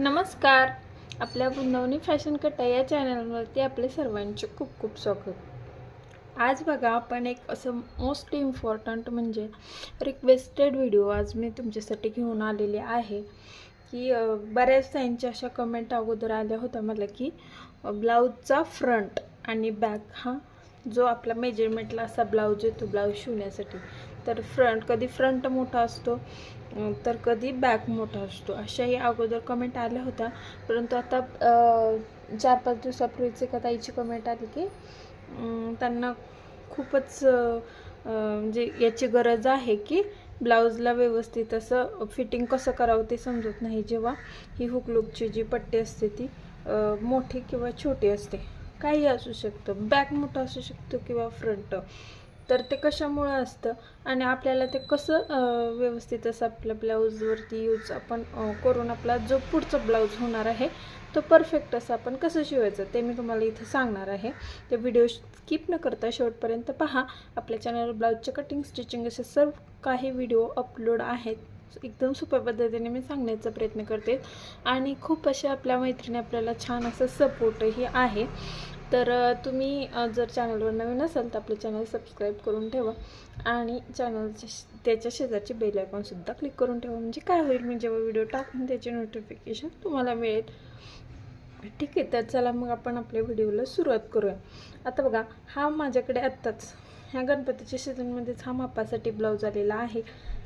नमस्कार. आपल्या वृंदावनी फॅशन कटा या चॅनलवरती आपले सर्वांचे खूप खूप स्वागत. आज बघा आपण एक असं मोस्ट इम्पॉर्टंट म्हणजे रिक्वेस्टेड व्हिडिओ आज मी तुमच्यासाठी घेऊन आलेले आहे. की बऱ्याच त्यांच्या अशा कमेंट अगोदर आल्या होत्या मला की ब्लाऊजचा फ्रंट आणि बॅक हा जो आपला मेजरमेंटला असा ब्लाऊज येतो ब्लाऊज शिवण्यासाठी. तर फ्रंट कधी फ्रंट मोठा असतो तर कधी बॅक मोठा असतो. अशाही अगोदर कमेंट आल्या होत्या. परंतु आता चार पाच दिवसापूर्वीच एका ताईची कमेंट आली की त्यांना खूपच म्हणजे याची गरज आहे की ब्लाऊजला व्यवस्थित असं फिटिंग कसं करावं ते समजत नाही. जेव्हा ही हुकलुकची जी पट्टी असते ती मोठी किंवा छोटी असते काही असू शकतं. बॅक मोठं असू शकतो किंवा फ्रंट तर ते कशामुळं असतं? आणि आपल्याला ते कसं व्यवस्थित असं आपल्या ब्लाऊजवरती यूज आपण करून आपला जो पुढचा ब्लाऊज होणार आहे तो परफेक्ट असं आपण कसं शिवायचं? ते मी तुम्हाला इथं सांगणार आहे. ते व्हिडिओ स्किप न करता शेवटपर्यंत पहा. आपल्या चॅनलवर ब्लाऊजचे कटिंग स्टिचिंग असे सर्व काही व्हिडिओ अपलोड आहेत. एकदम सोप्या पद्धतीने मी सांगण्याचा प्रयत्न करते. आणि खूप असे आपल्या मैत्रिणी आपल्याला छान असं सपोर्टही आहे. तर तुम्ही जर चॅनलवर नवीन असाल तर आपलं चॅनल सबस्क्राईब करून ठेवा आणि चॅनलच्या त्याच्या शेजारची बेल आयकॉनसुद्धा क्लिक करून ठेवा. म्हणजे काय होईल मी जेव्हा व्हिडिओ टाकून त्याचे नोटिफिकेशन तुम्हाला मिळेल. ठीक आहे तर चला मग आपण आपल्या व्हिडिओला सुरुवात करूया. आता बघा हा माझ्याकडे आत्ताच ह्या गणपतीच्या सीझनमध्येच हा मापासाठी ब्लाऊज आलेला आहे.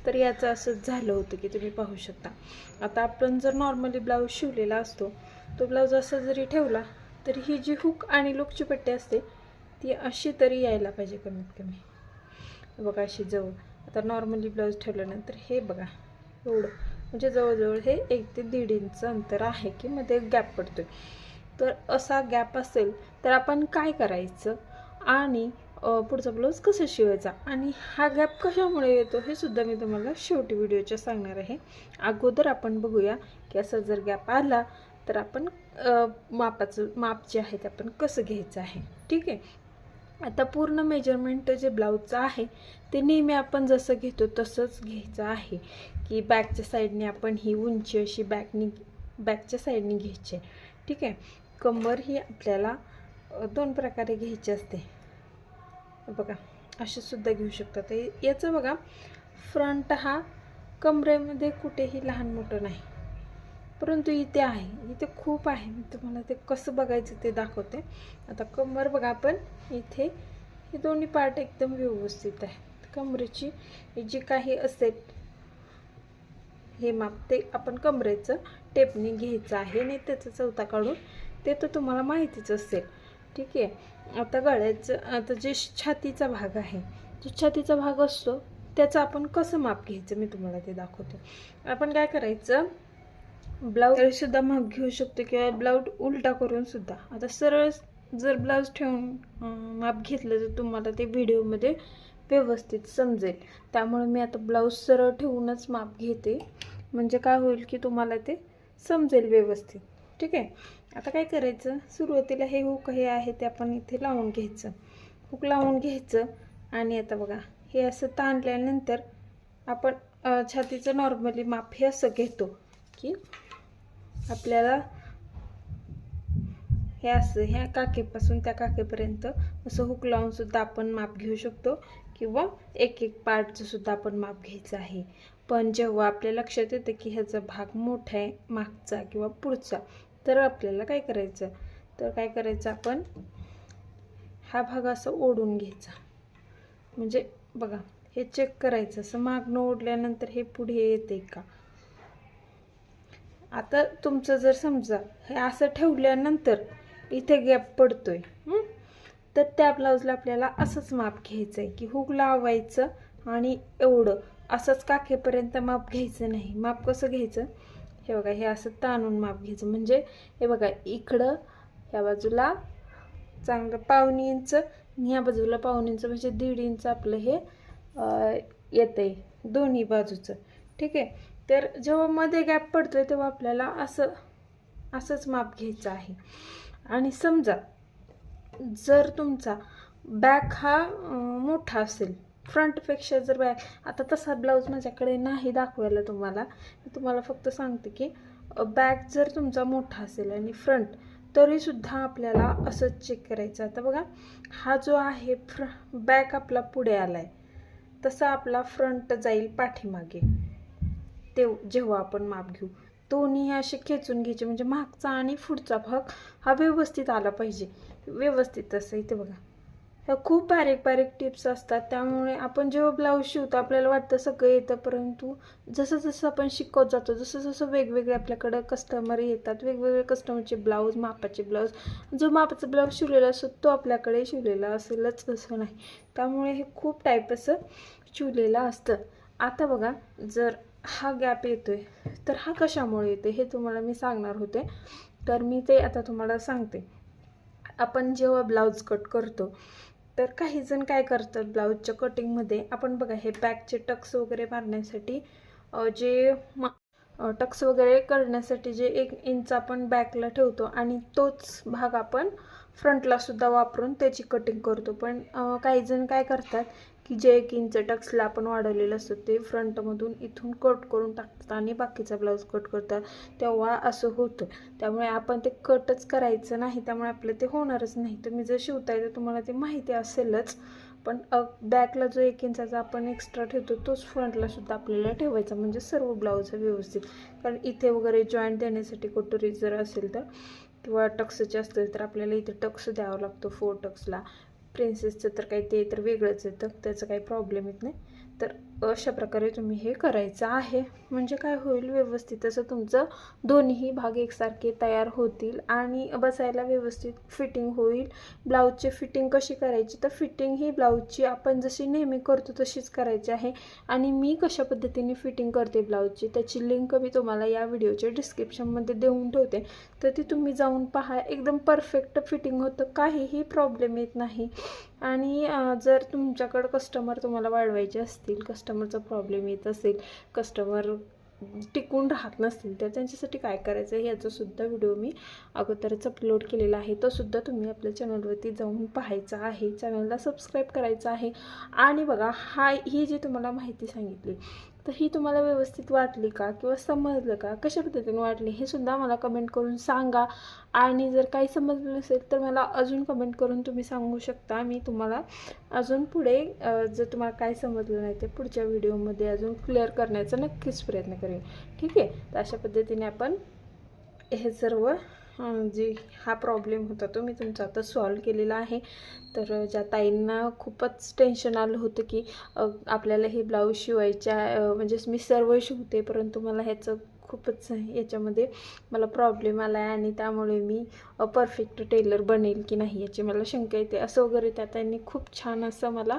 तर याचं असंच झालं होतं की तुम्ही पाहू शकता. आता आपण जर नॉर्मली ब्लाऊज शिवलेला असतो तो ब्लाऊज असा जरी ठेवला तर ही जी हुक आणि लुकची पट्टी असते ती अशी तरी यायला पाहिजे कमीत कमी. बघा अशी जवळ. आता नॉर्मली ब्लाऊज ठेवल्यानंतर हे बघा एवढं. म्हणजे जवळजवळ हे एक ते दीड इंच अंतर आहे की मध्ये गॅप पडतो तर असा गॅप असेल तर आपण काय करायचं? आणि पुढचं पुढचा ब्लाऊज कसं शिवायचा? आणि हा गॅप कशामुळे येतो हे सुद्धा मी तुम्हाला शेवटी व्हिडिओच्या सांगणार आहे. अगोदर आपण बघूया की असा जर गॅप आला तर आपण मापाचं माप जे आहे ते आपण कसं घ्यायचं आहे. ठीक आहे? आता पूर्ण मेजरमेंट जे ब्लाऊजचं आहे ते नेहमी आपण जसं घेतो तसंच घ्यायचं आहे. की बॅकच्या साईडने आपण ही उंची अशी बॅकनी बॅकच्या साईडने घ्यायची आहे. ठीक आहे? कंबर ही आपल्याला दोन प्रकारे घ्यायची असते. बघा असे सुद्धा घेऊ शकतात याचं बघा फ्रंट हा कमरेमध्ये कुठेही लहान मोठं नाही. परंतु इथे आहे. इथे खूप आहे. मी तुम्हाला ते कसं बघायचं ते दाखवते. आता कंबर बघा आपण. इथे हे दोन्ही पार्ट एकदम व्यवस्थित आहे. कमरेची जी काही असेल हे माप ते आपण कमरेचं टेपने घ्यायचं आहे आणि त्याचा चौथा काढून ते तर तुम्हाला माहितीच असेल. ठीक आहे? आता गळ्याचं आता जे छातीचा भाग आहे जो छातीचा भाग असतो त्याचं आपण कसं माप घ्यायचं मी तुम्हाला ते दाखवते. आपण काय करायचं? ब्लाऊज सुद्धा मग घेऊ शकतो किंवा ब्लाऊज उलटा करून सुद्धा. आता सरळ जर ब्लाऊज ठेवून माप घेतलं तर तुम्हाला ते व्हिडिओमध्ये व्यवस्थित समजेल. त्यामुळे मी आता ब्लाऊज सरळ ठेवूनच माप घेते. म्हणजे काय होईल की तुम्हाला ते समजेल व्यवस्थित. ठीक आहे? आता काय करायचं? सुरुवातीला हे हुक हे आहे ते आपण इथे लावून घ्यायचं. हुक लावून घ्यायचं आणि आता बघा हे असं ताणल्यानंतर आपण छातीचं नॉर्मली माप हे असं घेतो की आपल्याला हे असं ह्या काकेपासून त्या काकेपर्यंत असं हुक लावून सुद्धा आपण माप घेऊ शकतो किंवा एक एक पार्टचं सुद्धा आपण माप घ्यायचं आहे. पण जेव्हा आपल्या लक्षात येतं की ह्याचा भाग मोठा आहे मागचा किंवा पुढचा तर आपल्याला काय करायचं? तर काय करायचं आपण? हा भाग असं ओढून घ्यायचा. म्हणजे बघा हे चेक करायचं. असं मागणं ओढल्यानंतर हे पुढे येते का? आता तुमचं जर समजा हे असं ठेवल्यानंतर इथे गॅप पडतोय तर त्या ब्लाऊजला आपल्याला असंच माप घ्यायचं आहे की हुक लावायचं आणि एवढं. असंच काखेपर्यंत माप घ्यायचं नाही. माप कसं घ्यायचं? हे बघा हे असं ताणून माप घ्यायचं. म्हणजे हे बघा इकडं ह्या बाजूला चांगलं पावणे इंच आणि ह्या बाजूला पावणे इंच म्हणजे दीड इंच आपलं हे येतं आहे दोन्ही बाजूचं. ठीक आहे? तर जेव्हा मध्ये गॅप पडतो आहे तेव्हा आपल्याला असं असंच माप घ्यायचं आहे. आणि समजा जर तुमचा बॅक हा मोठा असेल फ्रंटपेक्षा जर बॅक आता तसा ब्लाऊज माझ्याकडे नाही दाखवायला तुम्हाला. मी तुम्हाला फक्त सांगते की बॅक जर तुमचा मोठा असेल आणि फ्रंट तरीसुद्धा आपल्याला असंच चेक करायचं. आता बघा हा जो आहे फ्र बॅक आपला पुढे आला आहे तसा आपला फ्रंट जाईल पाठीमागे. ते जेव्हा आपण माप घेऊ दोन्ही असे खेचून घ्यायचे. म्हणजे मागचा आणि पुढचा भाग हा व्यवस्थित आला पाहिजे. व्यवस्थित असं इथे बघा. ह्या खूप बारीक बारीक टिप्स असतात. त्यामुळे आपण जेव्हा ब्लाऊज शिवतो आपल्याला वाटतं सगळं येतं परंतु जसं जसं आपण शिकवत जातो जसं जसं वेगवेगळे आपल्याकडं कस्टमर येतात वेगवेगळे कस्टमरचे ब्लाऊज मापाचे ब्लाऊज जो मापाचा ब्लाऊज शिवलेला असतो तो आपल्याकडे शिवलेला असेलच असं नाही. त्यामुळे हे खूप टाईप असं शिवलेलं असतं. आता बघा जर हा गॅप येतो आहे तर हा कशामुळे येतो हे तुम्हाला मी सांगणार होते. तर मी ते आता तुम्हाला सांगते. आपण जेव्हा ब्लाऊज कट करतो तर काही जण काय करतात ब्लाऊजच्या कटिंगमध्ये आपण बघा हे बॅकचे टक्स वगैरे मारण्यासाठी जे मा टक्स वगैरे करण्यासाठी जे एक इंच आपण बॅकला ठेवतो आणि तोच भाग आपण फ्रंटला सुद्धा वापरून त्याची कटिंग करतो. पण काहीजण काही जण काय करतात की जे एक इंच टक्सला आपण वाढवलेलं असतो ते फ्रंटमधून इथून कट करून टाकतात आणि बाकीचा ब्लाऊज कट करतात. तेव्हा असं होतं. त्यामुळे आपण ते कटच करायचं नाही त्यामुळे आपलं ते होणारच नाही. तुम्ही जर शिवताय तर तुम्हाला ते माहिती असेलच. पण बॅकला जो एक इंचाचा आपण एक्स्ट्रा ठेवतो तोच फ्रंटला सुद्धा आपल्याला ठेवायचा. म्हणजे सर्व ब्लाऊज व्यवस्थित. कारण इथे वगैरे जॉईंट देण्यासाठी कटोरी जर असेल तर किंवा टक्सचे असतील तर आपल्याला इथे टक्स द्यावा लागतो फोर टक्सला. प्रिन्सेसचं तर काही ते तर वेगळंच येतं त्याचं काही प्रॉब्लेम येत नाही. तर अशा प्रकारे तुम्ही हे करायचं आहे. म्हणजे काय होईल व्यवस्थित असं तुमचं दोन्ही भाग एकसारखे तयार होतील आणि बसायला व्यवस्थित फिटिंग होईल. ब्लाऊजची फिटिंग कशी करायची? तर फिटिंग ही ब्लाऊजची आपण जशी नेहमी करतो तशीच करायची आहे. आणि मी कशा पद्धतीने फिटिंग करते ब्लाऊजची? त्याची लिंक मी तुम्हाला या व्हिडिओच्या डिस्क्रिप्शनमध्ये देऊन ठेवते. तर ती तुम्ही जाऊन पहा. एकदम परफेक्ट फिटिंग होतं. काहीही प्रॉब्लेम येत नाही. आणि जर तुमच्याकडं कस्टमर तुम्हाला वाढवायचे असतील कस्टमर कस्टमरचा प्रॉब्लेम येत असेल कस्टमर टिकून राहत नसतील तर त्यांच्यासाठी काय करायचं आहे याचासुद्धा व्हिडिओ मी अगोदरच अपलोड केलेला आहे. तो सुद्धा तुम्ही आपल्या चॅनलवरती जाऊन पाहायचा आहे. चॅनलला सबस्क्राईब करायचा आहे. आणि बघा हा ही जी तुम्हाला माहिती सांगितली तर ही तुम्हाला व्यवस्थित वाटली का? किंवा समजलं का? कशा पद्धतीने वाटली? हे सुद्धा मला कमेंट करून सांगा. आणि जर काही समजलं नसेल तर मला अजून कमेंट करून तुम्ही सांगू शकता. मी तुम्हाला अजून पुढे जर तुम्हाला काय समजलं नाही ते पुढच्या व्हिडिओमध्ये अजून क्लिअर करण्याचा नक्कीच प्रयत्न करेन. ठीक आहे? तर अशा पद्धतीने आपण हे सर्व जे हा प्रॉब्लेम होता तो मी तुमचा आता सॉल्व केलेला आहे. तर ज्या ताईंना खूपच टेन्शन आलं होतं की आपल्याला हे ब्लाऊज शिवायच्या म्हणजेच म्हणजे मी सर्व शिवते परंतु मला ह्याचं खूपच याच्यामध्ये मला प्रॉब्लेम आला आहे आणि त्यामुळे मी परफेक्ट टेलर बनेल की नाही याची मला शंका येते. असं वगैरे त्या त्यांनी खूप छान असं मला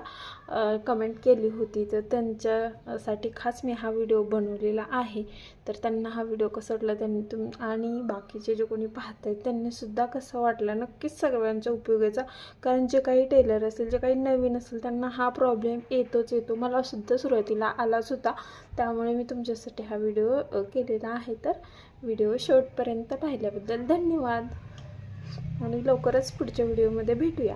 कमेंट केली होती. तर त्यांच्यासाठी खास मी हा व्हिडिओ बनवलेला आहे. तर त्यांना हा व्हिडिओ कसा वाटला त्यांनी तुम आणि बाकीचे जे कोणी पाहत आहेत त्यांनीसुद्धा कसं वाटलं? नक्कीच सगळ्यांच्या उपयोगाचा. कारण जे काही टेलर असेल जे काही नवीन असेल त्यांना हा प्रॉब्लेम येतोच येतो. मला सुद्धा सुरुवातीला आलाच होता. त्यामुळे मी तुमच्यासाठी हा व्हिडिओ केलेला आहे. तर व्हिडिओ शेवटपर्यंत पाहिल्याबद्दल धन्यवाद. आणि लवकरच पुढच्या व्हिडिओमध्ये भेटूया.